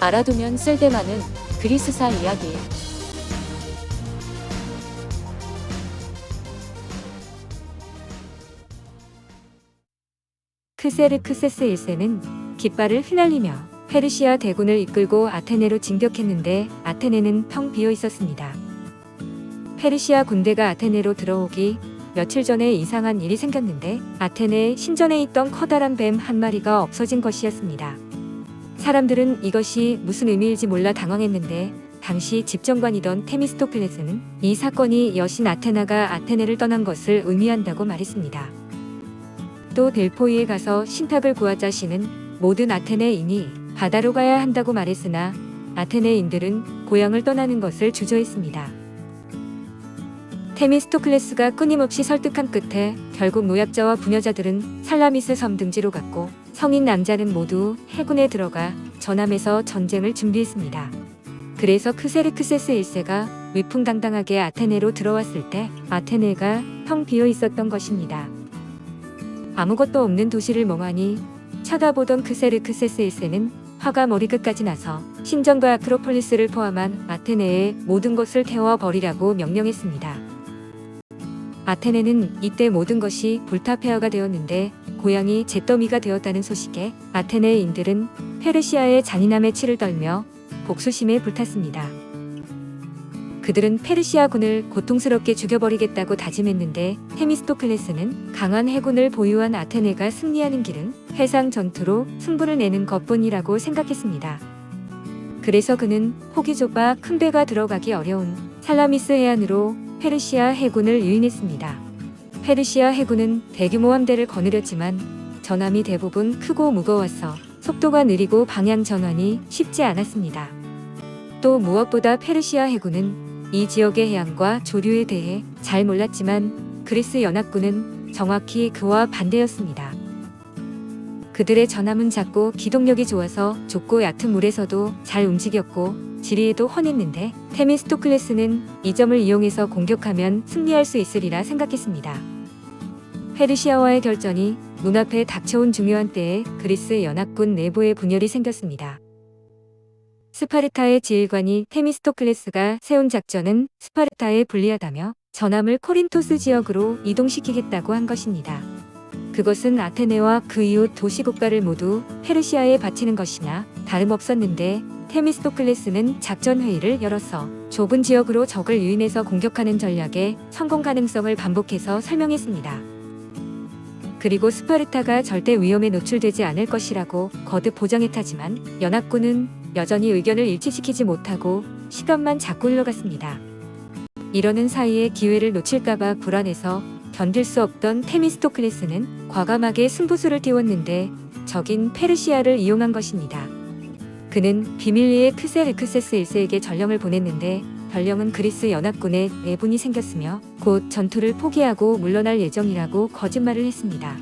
알아두면 쓸데많은 그리스사 이야기. 크세르크세스 1세는 깃발을 휘날리며 페르시아 대군을 이끌고 아테네로 진격했는데 아테네는 텅 비어 있었습니다. 페르시아 군대가 아테네로 들어오기 며칠 전에 이상한 일이 생겼는데 아테네 신전에 있던 커다란 뱀 한 마리가 없어진 것이었습니다. 사람들은 이것이 무슨 의미일지 몰라 당황했는데 당시 집정관이던 테미스토클레스는 이 사건이 여신 아테나가 아테네를 떠난 것을 의미한다고 말했습니다. 또 델포이에 가서 신탁을 구하자 시는 모든 아테네인이 바다로 가야 한다고 말했으나 아테네인들은 고향을 떠나는 것을 주저했습니다. 테미스토클레스가 끊임없이 설득한 끝에 결국 노약자와 부녀자들은 살라미스 섬 등지로 갔고 성인 남자는 모두 해군에 들어가 전함에서 전쟁을 준비했습니다. 그래서 크세르크세스 1세가 위풍당당하게 아테네로 들어왔을 때 아테네가 텅 비어 있었던 것입니다. 아무것도 없는 도시를 멍하니 쳐다보던 크세르크세스 1세는 화가 머리끝까지 나서 신전과 아크로폴리스를 포함한 아테네의 모든 것을 태워버리라고 명령했습니다. 아테네는 이때 모든 것이 불타폐허가 되었는데 고향이 잿더미가 되었다는 소식에 아테네인들은 페르시아의 잔인함에 치를 떨며 복수심에 불탔습니다. 그들은 페르시아군을 고통스럽게 죽여버리겠다고 다짐했는데 테미스토클레스는 강한 해군을 보유한 아테네가 승리하는 길은 해상 전투로 승부를 내는 것뿐이라고 생각했습니다. 그래서 그는 폭이 좁아 큰 배가 들어가기 어려운 살라미스 해안으로 페르시아 해군을 유인했습니다. 페르시아 해군은 대규모 함대를 거느렸지만 전함이 대부분 크고 무거워서 속도가 느리고 방향 전환이 쉽지 않았습니다. 또 무엇보다 페르시아 해군은 이 지역의 해양과 조류에 대해 잘 몰랐지만 그리스 연합군은 정확히 그와 반대였습니다. 그들의 전함은 작고 기동력이 좋아서 좁고 얕은 물에서도 잘 움직였고 지리에도 훤했는데 테미스토클레스는 이 점을 이용해서 공격하면 승리할 수 있으리라 생각했습니다. 페르시아와의 결전이 눈앞에 닥쳐온 중요한 때에 그리스 연합군 내부에 분열이 생겼습니다. 스파르타의 지휘관이 테미스토클레스가 세운 작전은 스파르타에 불리하다며 전함을 코린토스 지역으로 이동시키겠다고 한 것입니다. 그것은 아테네와 그 이웃 도시국가를 모두 페르시아에 바치는 것이나 다름없었는데 테미스토클레스는 작전 회의를 열어서 좁은 지역으로 적을 유인해서 공격하는 전략의 성공 가능성을 반복해서 설명했습니다. 그리고 스파르타가 절대 위험에 노출되지 않을 것이라고 거듭 보장했다지만 연합군은 여전히 의견을 일치시키지 못하고 시간만 자꾸 흘러갔습니다. 이러는 사이에 기회를 놓칠까봐 불안해서 견딜 수 없던 테미스토클레스는 과감하게 승부수를 띄웠는데 적인 페르시아를 이용한 것입니다. 그는 비밀리에 크세르크세스 1세에게 전령을 보냈는데 전령은 그리스 연합군에 내분이 생겼으며 곧 전투를 포기하고 물러날 예정이라고 거짓말을 했습니다.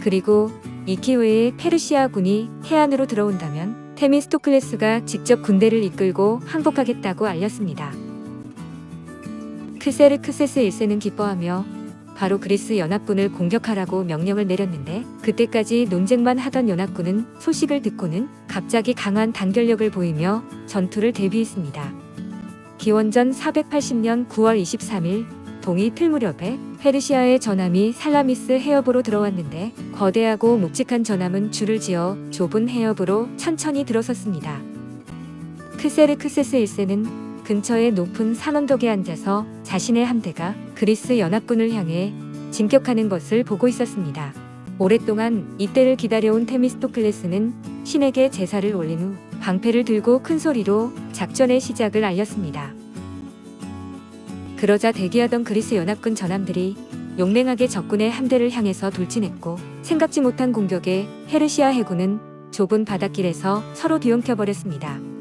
그리고 이 기회에 페르시아 군이 해안으로 들어온다면 테미스토클레스가 직접 군대를 이끌고 항복하겠다고 알렸습니다. 크세르크세스 1세는 기뻐하며 바로 그리스 연합군을 공격하라고 명령을 내렸는데 그때까지 논쟁만 하던 연합군은 소식을 듣고는 갑자기 강한 단결력을 보이며 전투를 대비했습니다. 기원전 480년 9월 23일 동이 틀 무렵에 페르시아의 전함이 살라미스 해협으로 들어왔는데 거대하고 묵직한 전함은 줄을 지어 좁은 해협으로 천천히 들어섰습니다. 크세르크세스 1세는 근처의 높은 산언덕에 앉아서 자신의 함대가 그리스 연합군을 향해 진격하는 것을 보고 있었습니다. 오랫동안 이때를 기다려온 테미스토클레스는 신에게 제사를 올린 후 방패를 들고 큰 소리로 작전의 시작을 알렸습니다. 그러자 대기하던 그리스 연합군 전함들이 용맹하게 적군의 함대를 향해서 돌진했고 생각지 못한 공격에 헤르시아 해군은 좁은 바닷길에서 서로 뒤엉켜 버렸습니다.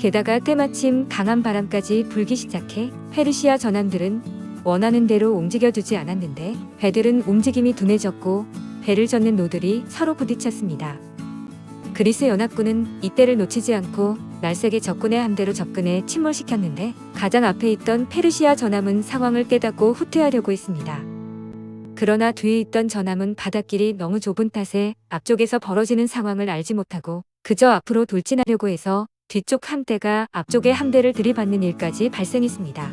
게다가 때마침 강한 바람까지 불기 시작해 페르시아 전함들은 원하는 대로 움직여주지 않았는데 배들은 움직임이 둔해졌고 배를 젓는 노들이 서로 부딪혔습니다. 그리스 연합군은 이때를 놓치지 않고 날쌔게 적군의 함대로 접근해 침몰시켰는데 가장 앞에 있던 페르시아 전함은 상황을 깨닫고 후퇴하려고 했습니다. 그러나 뒤에 있던 전함은 바닷길이 너무 좁은 탓에 앞쪽에서 벌어지는 상황을 알지 못하고 그저 앞으로 돌진하려고 해서 뒤쪽 함대가 앞쪽의 함대를 들이받는 일까지 발생했습니다.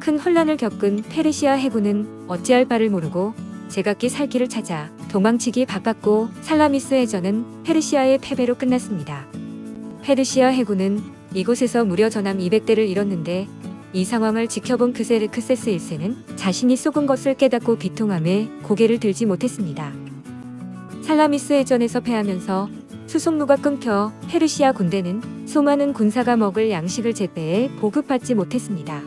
큰 혼란을 겪은 페르시아 해군은 어찌할 바를 모르고 제각기 살 길을 찾아 도망치기 바빴고 살라미스 해전은 페르시아의 패배로 끝났습니다. 페르시아 해군은 이곳에서 무려 전함 200대를 잃었는데 이 상황을 지켜본 크세르크세스 1세는 자신이 속은 것을 깨닫고 비통함에 고개를 들지 못했습니다. 살라미스 해전에서 패하면서 수송로가 끊겨 페르시아 군대는 수많은 군사가 먹을 양식을 제때에 보급받지 못했습니다.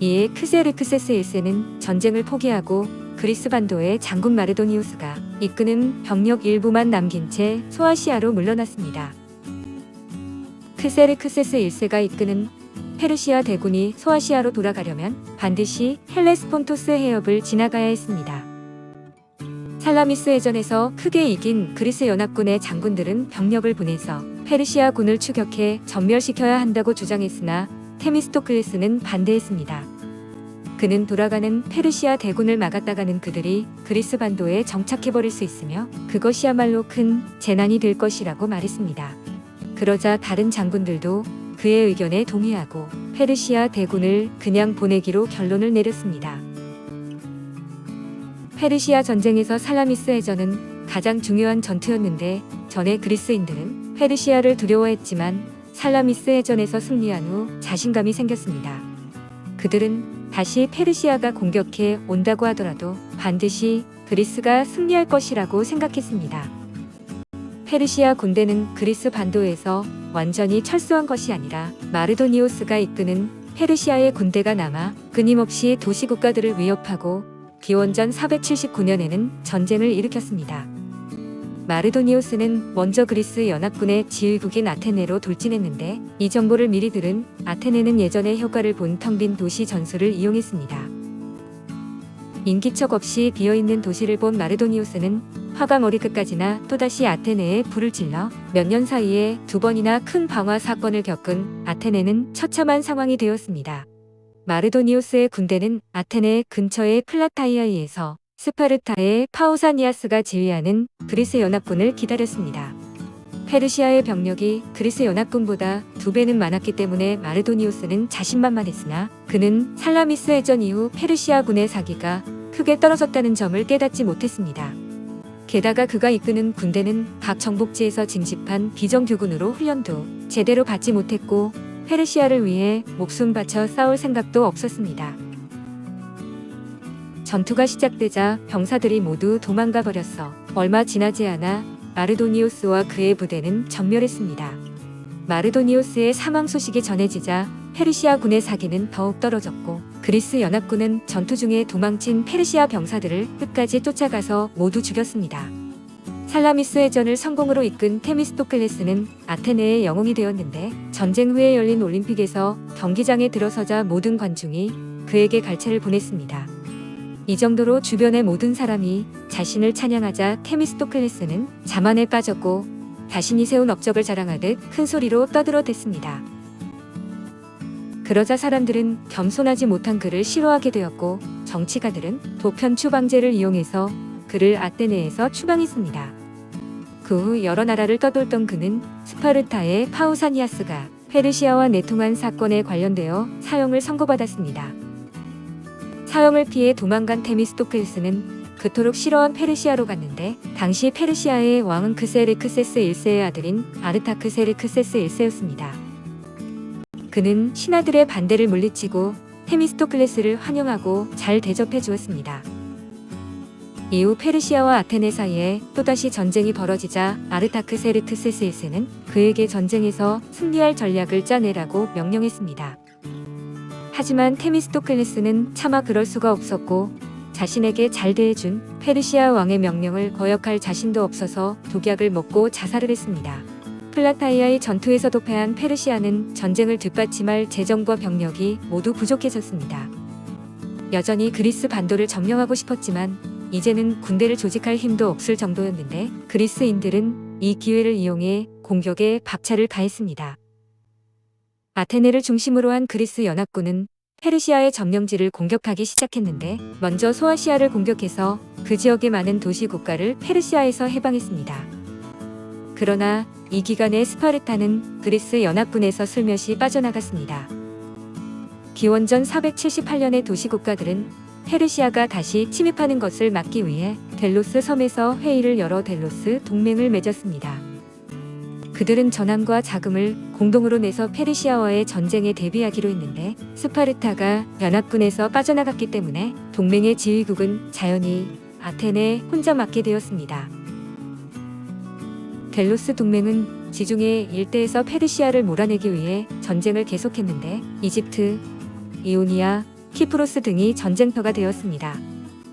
이에 크세르크세스 1세는 전쟁을 포기하고 그리스 반도의 장군 마르도니우스가 이끄는 병력 일부만 남긴 채 소아시아로 물러났습니다. 크세르크세스 1세가 이끄는 페르시아 대군이 소아시아로 돌아가려면 반드시 헬레스폰토스 해협을 지나가야 했습니다. 살라미스 해전에서 크게 이긴 그리스 연합군의 장군들은 병력을 보내서 페르시아 군을 추격해 전멸시켜야 한다고 주장했으나 테미스토클레스는 반대했습니다. 그는 돌아가는 페르시아 대군을 막았다가는 그들이 그리스 반도에 정착해버릴 수 있으며 그것이야말로 큰 재난이 될 것이라고 말했습니다. 그러자 다른 장군들도 그의 의견에 동의하고 페르시아 대군을 그냥 보내기로 결론을 내렸습니다. 페르시아 전쟁에서 살라미스 해전은 가장 중요한 전투였는데 전에 그리스인들은 페르시아를 두려워했지만 살라미스 해전에서 승리한 후 자신감이 생겼습니다. 그들은 다시 페르시아가 공격해 온다고 하더라도 반드시 그리스가 승리할 것이라고 생각했습니다. 페르시아 군대는 그리스 반도에서 완전히 철수한 것이 아니라 마르도니오스가 이끄는 페르시아의 군대가 남아 끊임없이 도시 국가들을 위협하고 기원전 479년에는 전쟁을 일으켰습니다. 마르도니오스는 먼저 그리스 연합군의 지휘국인 아테네로 돌진했는데 이 정보를 미리 들은 아테네는 예전의 효과를 본 텅 빈 도시 전술을 이용했습니다. 인기척 없이 비어있는 도시를 본 마르도니오스는 화가 머리 끝까지나 또다시 아테네에 불을 질러 몇 년 사이에 두 번이나 큰 방화 사건을 겪은 아테네는 처참한 상황이 되었습니다. 마르도니오스의 군대는 아테네 근처의 플라타이아이에서 스파르타의 파우사니아스가 지휘하는 그리스 연합군을 기다렸습니다. 페르시아의 병력이 그리스 연합군보다 두 배는 많았기 때문에 마르도니오스는 자신만만했으나 그는 살라미스 해전 이후 페르시아군의 사기가 크게 떨어졌다는 점을 깨닫지 못했습니다. 게다가 그가 이끄는 군대는 각 정복지에서 징집한 비정규군으로 훈련도 제대로 받지 못했고 페르시아를 위해 목숨 바쳐 싸울 생각도 없었습니다. 전투가 시작되자 병사들이 모두 도망가 버렸어 얼마 지나지 않아 마르도니오스와 그의 부대는 전멸했습니다. 마르도니오스의 사망 소식이 전해지자 페르시아 군의 사기는 더욱 떨어졌고 그리스 연합군은 전투 중에 도망친 페르시아 병사들을 끝까지 쫓아가서 모두 죽였습니다. 살라미스 해전을 성공으로 이끈 테미스토클레스는 아테네의 영웅이 되었는데 전쟁 후에 열린 올림픽에서 경기장에 들어서자 모든 관중이 그에게 갈채를 보냈습니다. 이 정도로 주변의 모든 사람이 자신을 찬양하자 테미스토클레스는 자만에 빠졌고 자신이 세운 업적을 자랑하듯 큰 소리로 떠들어댔습니다. 그러자 사람들은 겸손하지 못한 그를 싫어하게 되었고 정치가들은 보편 추방제를 이용해서 그를 아테네에서 추방했습니다. 그 후 여러 나라를 떠돌던 그는 스파르타의 파우사니아스가 페르시아와 내통한 사건에 관련되어 사형을 선고받았습니다. 사형을 피해 도망간 테미스토클스는 그토록 싫어한 페르시아로 갔는데 당시 페르시아의 왕은 크세르크세스 1세의 아들인 아르타크세르크세스 1세였습니다. 그는 신하들의 반대를 물리치고 테미스토클레스를 환영하고 잘 대접해 주었습니다. 이후 페르시아와 아테네 사이에 또다시 전쟁이 벌어지자 아르타크세르크세스 1세는 그에게 전쟁에서 승리할 전략을 짜내라고 명령했습니다. 하지만 테미스토클레스는 차마 그럴 수가 없었고 자신에게 잘 대해준 페르시아 왕의 명령을 거역할 자신도 없어서 독약을 먹고 자살을 했습니다. 플라타이아의 전투에서 도 패한 페르시아는 전쟁을 뒷받침할 재정과 병력이 모두 부족해졌습니다. 여전히 그리스 반도를 점령하고 싶었지만 이제는 군대를 조직할 힘도 없을 정도였는데 그리스인들은 이 기회를 이용해 공격에 박차를 가했습니다. 아테네를 중심으로 한 그리스 연합군은 페르시아의 점령지를 공격하기 시작했는데 먼저 소아시아를 공격해서 그 지역의 많은 도시 국가를 페르시아에서 해방했습니다. 그러나 이 기간에 스파르타는 그리스 연합군에서 슬며시 빠져나갔습니다. 기원전 478년의 도시 국가들은 페르시아가 다시 침입하는 것을 막기 위해 델로스 섬에서 회의를 열어 델로스 동맹을 맺었습니다. 그들은 전함과 자금을 공동으로 내서 페르시아와의 전쟁에 대비하기로 했는데 스파르타가 연합군에서 빠져나갔기 때문에 동맹의 지휘국은 자연히 아테네에 혼자 맡게 되었습니다. 델로스 동맹은 지중해 일대에서 페르시아를 몰아내기 위해 전쟁을 계속했는데 이집트, 이오니아, 키프로스 등이 전쟁터가 되었습니다.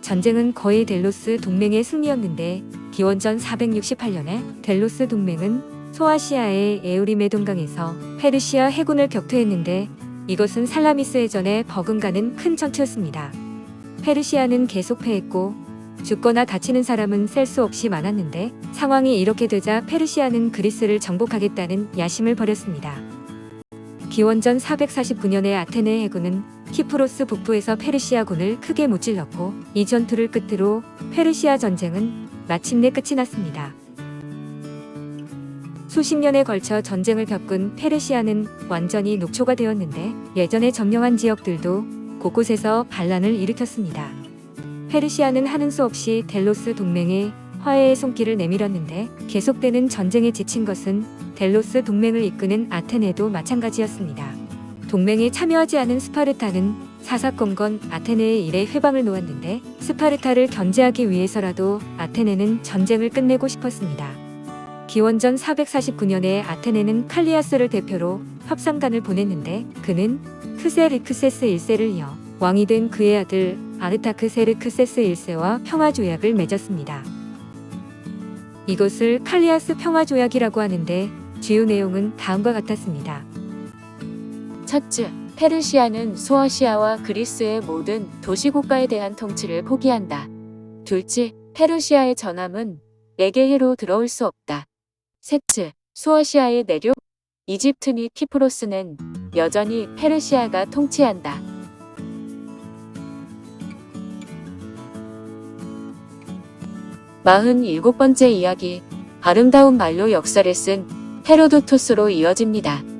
전쟁은 거의 델로스 동맹의 승리였는데 기원전 468년에 델로스 동맹은 소아시아의 에우리메 동강에서 페르시아 해군을 격퇴했는데 이것은 살라미스 해전에 버금가는 큰 전투였습니다. 페르시아는 계속 패했고 죽거나 다치는 사람은 셀 수 없이 많았는데 상황이 이렇게 되자 페르시아는 그리스를 정복하겠다는 야심을 벌였습니다. 기원전 449년에 아테네 해군은 키프로스 북부에서 페르시아군을 크게 무찔렀고 이 전투를 끝으로 페르시아 전쟁은 마침내 끝이 났습니다. 수십 년에 걸쳐 전쟁을 겪은 페르시아는 완전히 녹초가 되었는데 예전에 점령한 지역들도 곳곳에서 반란을 일으켰습니다. 페르시아는 하는 수 없이 델로스 동맹에 화해의 손길을 내밀었는데 계속되는 전쟁에 지친 것은 델로스 동맹을 이끄는 아테네도 마찬가지였습니다. 동맹에 참여하지 않은 스파르타는 사사건건 아테네의 일에 회방을 놓았는데 스파르타를 견제하기 위해서라도 아테네는 전쟁을 끝내고 싶었습니다. 기원전 449년에 아테네는 칼리아스를 대표로 협상단을 보냈는데 그는 크세르크세스 1세를 이어 왕이 된 그의 아들 아르타크세르크세스 1세와 평화조약을 맺었습니다. 이것을 칼리아스 평화조약이라고 하는데 주요 내용은 다음과 같았습니다. 첫째, 페르시아는 소아시아와 그리스의 모든 도시국가에 대한 통치를 포기한다. 둘째, 페르시아의 전함은 내게 해로 들어올 수 없다. 셋째, 소아시아의 내륙, 이집트 및 키프로스는 여전히 페르시아가 통치한다. 마흔 일곱 번째 이야기, 아름다운 말로 역사를 쓴 헤로도토스로 이어집니다.